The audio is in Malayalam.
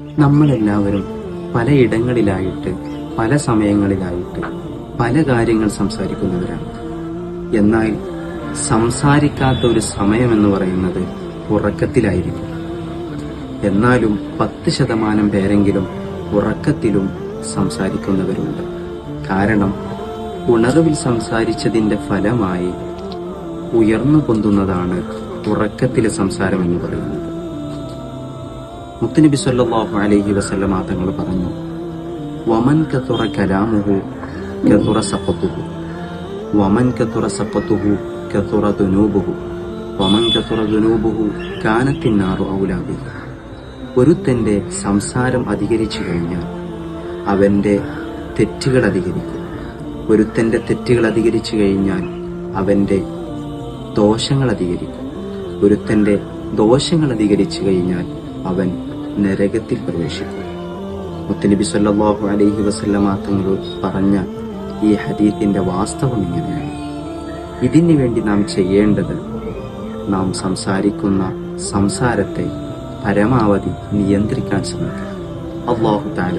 നമ്മളെല്ലാവരും പലയിടങ്ങളിലായിട്ട് പല സമയങ്ങളിലായിട്ട് പല കാര്യങ്ങൾ സംസാരിക്കുന്നവരാണ്. എന്നാൽ സംസാരിക്കാത്ത ഒരു സമയം എന്ന് പറയുന്നത് ഉറക്കത്തിലായിരിക്കും. എന്നാലും പത്ത് ശതമാനം പേരെങ്കിലും ഉറക്കത്തിലും സംസാരിക്കുന്നവരുണ്ട്. കാരണം ഉണർവിൽ സംസാരിച്ചതിന്റെ ഫലമായി ഉയർന്നു പൊന്തുന്നതാണ് ഉറക്കത്തിലെ സംസാരം എന്ന് പറയുന്നത്. മുത്തുനബി സല്ലാഹു അലൈഹി വസല്ലമ തങ്ങൾ പറഞ്ഞു വമൻ കത്തുറ കലാമുഹു കത്തുറ സപ്പത്തുഹു വമൻ കത്തുറ സപ്പത്തുഹു കത്തുറ ദുനൂബുഹു. വമൻ കത്തുറ ദുനൂബുഹു കാനത്തിന്നാറു ഔലാബി ഒരുത്തന്റെ സംസാരം അധികരിച്ചു കഴിഞ്ഞാൽ അവന്റെ തെറ്റുകൾ അധികരിക്കും. ഒരുത്തന്റെ തെറ്റുകൾ അധികരിച്ചു കഴിഞ്ഞാൽ അവന്റെ ദോഷങ്ങൾ അധികരിക്കും. ഒരുത്തന്റെ ദോഷങ്ങൾ അധികരിച്ചു കഴിഞ്ഞാൽ അവൻ നരകത്തിൽ പ്രവേശിക്കും. മുത്തനബി സല്ലാഹു അലൈഹി വസല്ലമ തങ്ങൾ പറഞ്ഞ ഈ ഹദീത്തിന്റെ വാസ്തവം ഇങ്ങനെയാണ്. ഇതിനു വേണ്ടി നാം ചെയ്യേണ്ടത് നാം സംസാരിക്കുന്ന സംസാരത്തെ പരമാവധി നിയന്ത്രിക്കാൻ ശ്രമിക്കുക അള്ളാഹു താല